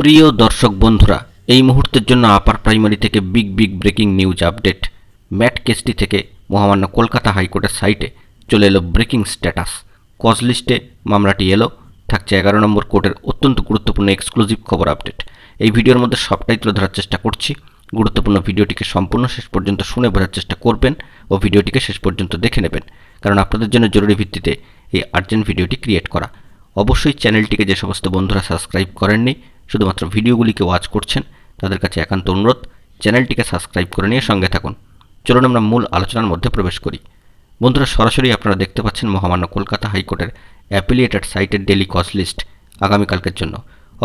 প্রিয় দর্শক বন্ধুরা, এই মুহূর্তের জন্য আপার প্রাইমারি থেকে big big breaking news update. MAT কেসটি থেকে মহামান্য কলকাতা হাইকোর্টের সাইটে চলে এলো ব্রেকিং স্ট্যাটাস। কজ লিস্টে মামলাটি এলো, থাকছে এগারো নম্বর কোর্টের অত্যন্ত গুরুত্বপূর্ণ এক্সক্লুসিভ খবর আপডেট। এই ভিডিওর মধ্যে সবটাই তুলে ধরার চেষ্টা করছি। গুরুত্বপূর্ণ ভিডিওটিকে সম্পূর্ণ শেষ পর্যন্ত শুনে বোঝার চেষ্টা করবেন ও ভিডিওটিকে শেষ পর্যন্ত দেখে নেবেন। কারণ আপনাদের জন্য জরুরি ভিত্তিতে এই আর্জেন্ট ভিডিওটি ক্রিয়েট করা। অবশ্যই চ্যানেলটিকে যে সমস্ত বন্ধুরা সাবস্ক্রাইব করেননি, শুধুমাত্র ভিডিওগুলিকে ওয়াচ করছেন, তাদের কাছে একান্ত অনুরোধ, চ্যানেলটিকে সাবস্ক্রাইব করে নিয়ে সঙ্গে থাকুন। চলুন আমরা মূল আলোচনার মধ্যে প্রবেশ করি। বন্ধুরা, সরাসরি আপনারা দেখতে পাচ্ছেন মহামান্য কলকাতা হাইকোর্টের অ্যাপিলিয়েটেড সাইটের ডেলি কস্ট লিস্ট আগামীকালকের জন্য।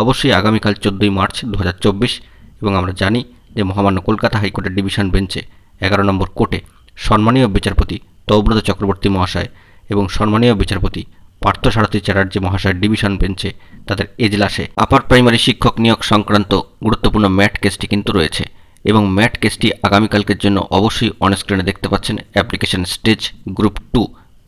অবশ্যই আগামীকাল চোদ্দোই মার্চ দু হাজার চব্বিশ এবং আমরা জানি যে মহামান্য কলকাতা হাইকোর্টের ডিভিশন বেঞ্চে এগারো নম্বর কোর্টে সম্মানীয় বিচারপতি তৌব্রত চক্রবর্তী মহাশয় এবং সম্মানীয় বিচারপতি পার্থসারথী চ্যাটার্জি মহাশয়ের ডিভিশন বেঞ্চে তাদের এজলাসে আপার প্রাইমারি শিক্ষক নিয়োগ সংক্রান্ত গুরুত্বপূর্ণ ম্যাট কেসটি কিন্তু রয়েছে এবং ম্যাট কেসটি আগামীকালকের জন্য অবশ্যই অনস্ক্রিনে দেখতে পাচ্ছেন অ্যাপ্লিকেশন স্টেজ গ্রুপ টু।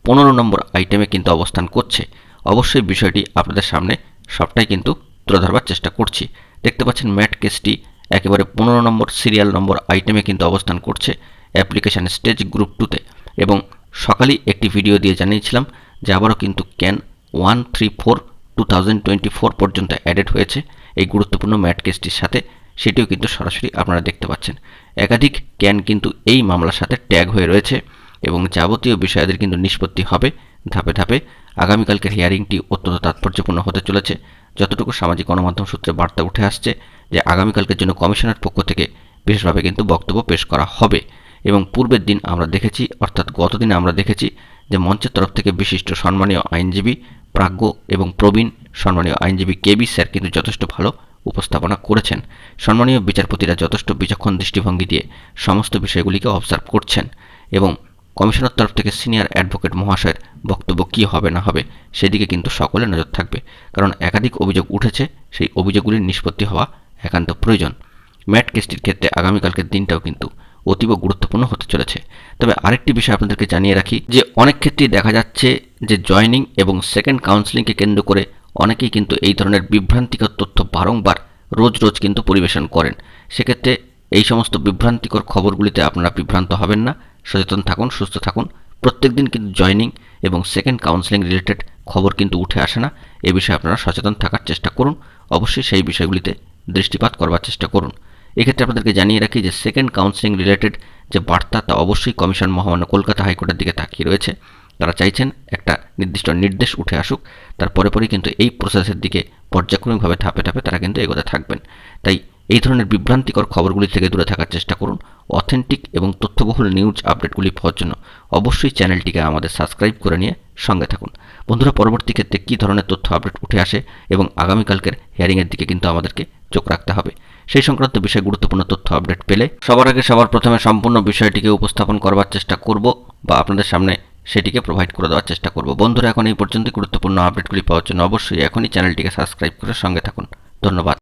পনেরো নম্বর আইটেমে কিন্তু অবস্থান করছে। অবশ্যই বিষয়টি আপনাদের সামনে সবটাই কিন্তু তুলে ধরবার চেষ্টা করছি। দেখতে পাচ্ছেন ম্যাট কেসটি একেবারে পনেরো নম্বর সিরিয়াল নম্বর আইটেমে কিন্তু অবস্থান করছে অ্যাপ্লিকেশন স্টেজ গ্রুপ টুতে এবং সকালেই একটি ভিডিও দিয়ে জানিয়েছিলাম যে আবারও কিন্তু can one three four two thousand twenty four পর্যন্ত অ্যাডেড হয়েছে। এই গুরুত্বপূর্ণ ম্যাট কেসটির সাথে সেটিও কিন্তু সরাসরি আপনারা দেখতে পাচ্ছেন। একাধিক ক্যান কিন্তু এই মামলার সাথে ট্যাগ হয়ে রয়েছে এবং যাবতীয় বিষয়াদের কিন্তু নিষ্পত্তি হবে ধাপে ধাপে। আগামীকালকের হিয়ারিংটি অত্যন্ত তাৎপর্যপূর্ণ হতে চলেছে। যতটুকু সামাজিক গণমাধ্যম সূত্রে বার্তা উঠে আসছে যে, আগামীকালকের জন্য কমিশনের পক্ষ থেকে বিশেষভাবে কিন্তু বক্তব্য পেশ করা হবে। এবং পূর্বের দিন আমরা দেখেছি, অর্থাৎ গতদিনে আমরা দেখেছি যে মঞ্চের তরফ থেকে বিশিষ্ট সম্মানীয় আইনজীবী প্রাজ্ঞ এবং প্রবীণ সম্মানীয় আইনজীবী কেবি স্যার কিন্তু যথেষ্ট ভালো উপস্থাপনা করেছেন। সম্মানীয় বিচারপতিরা যথেষ্ট বিচক্ষণ দৃষ্টিভঙ্গি দিয়ে সমস্ত বিষয়গুলিকে অবজার্ভ করছেন এবং কমিশনের তরফ থেকে সিনিয়র অ্যাডভোকেট মহাশয়ের বক্তব্য কী হবে না হবে সেদিকে কিন্তু সকলের নজর থাকবে, কারণ একাধিক অভিযোগ উঠেছে, সেই অভিযোগগুলির নিষ্পত্তি হওয়া একান্ত প্রয়োজন। ম্যাট কেসটির ক্ষেত্রে আগামীকালকের দিনটাও কিন্তু অতীব গুরুত্বপূর্ণ হতে চলেছে। তবে আরেকটি বিষয় আপনাদেরকে জানিয়ে রাখি যে, অনেক ক্ষেত্রেই দেখা যাচ্ছে যে জয়নিং এবং সেকেন্ড কাউন্সিলিংকে কেন্দ্র করে অনেকেই কিন্তু এই ধরনের বিভ্রান্তিকর তথ্য বারংবার রোজ রোজ কিন্তু পরিবেশন করেন। সেক্ষেত্রে এই সমস্ত বিভ্রান্তিকর খবরগুলিতে আপনারা বিভ্রান্ত হবেন না। সচেতন থাকুন, সুস্থ থাকুন। প্রত্যেক দিন কিন্তু জয়নিং এবং সেকেন্ড কাউন্সিলিং রিলেটেড খবর কিন্তু উঠে আসে না। এ বিষয়ে আপনারা সচেতন থাকার চেষ্টা করুন। অবশ্যই সেই বিষয়গুলিতে দৃষ্টিপাত করবার চেষ্টা করুন। এক্ষেত্রে আপনাদেরকে জানিয়ে রাখি যে সেকেন্ড কাউন্সিলিং রিলেটেড যে বার্তা তা অবশ্যই কমিশন মহামান্য কলকাতা হাইকোর্টের দিকে তাকিয়ে রয়েছে। তারা চাইছেন একটা নির্দিষ্ট নির্দেশ উঠে আসুক, তার পরে পরেই কিন্তু এই প্রসেসের দিকে পর্যায়ক্রমিকভাবে ধাপে ধাপে তারা কিন্তু এগোতে থাকবেন। তাই এই ধরনের বিভ্রান্তিকর খবরগুলি থেকে দূরে থাকার চেষ্টা করুন। অথেন্টিক এবং তথ্যবহুল নিউজ আপডেটগুলি পাওয়ার জন্য অবশ্যই চ্যানেলটিকে আমাদের সাবস্ক্রাইব করে নিয়ে সঙ্গে থাকুন। বন্ধুরা, পরবর্তী ক্ষেত্রে কী ধরনের তথ্য আপডেট উঠে আসে এবং আগামীকালকের হিয়ারিংয়ের দিকে কিন্তু আমাদেরকে চোখ রাখতে হবে? সেই সংক্রান্ত বিষয়ে গুরুত্বপূর্ণ তথ্য আপডেট পেলে সবার আগে সবার প্রথমে সম্পূর্ণ বিষয়টিকে উপস্থাপন করবার চেষ্টা করব বা আপনাদের সামনে সেটিকে প্রোভাইড করে দেওয়ার চেষ্টা করব। বন্ধুরা, এখন এই পর্যন্ত গুরুত্বপূর্ণ আপডেটগুলি পাওয়ার জন্য অবশ্যই এখনই চ্যানেলটিকে সাবস্ক্রাইব করে সঙ্গে থাকুন। ধন্যবাদ।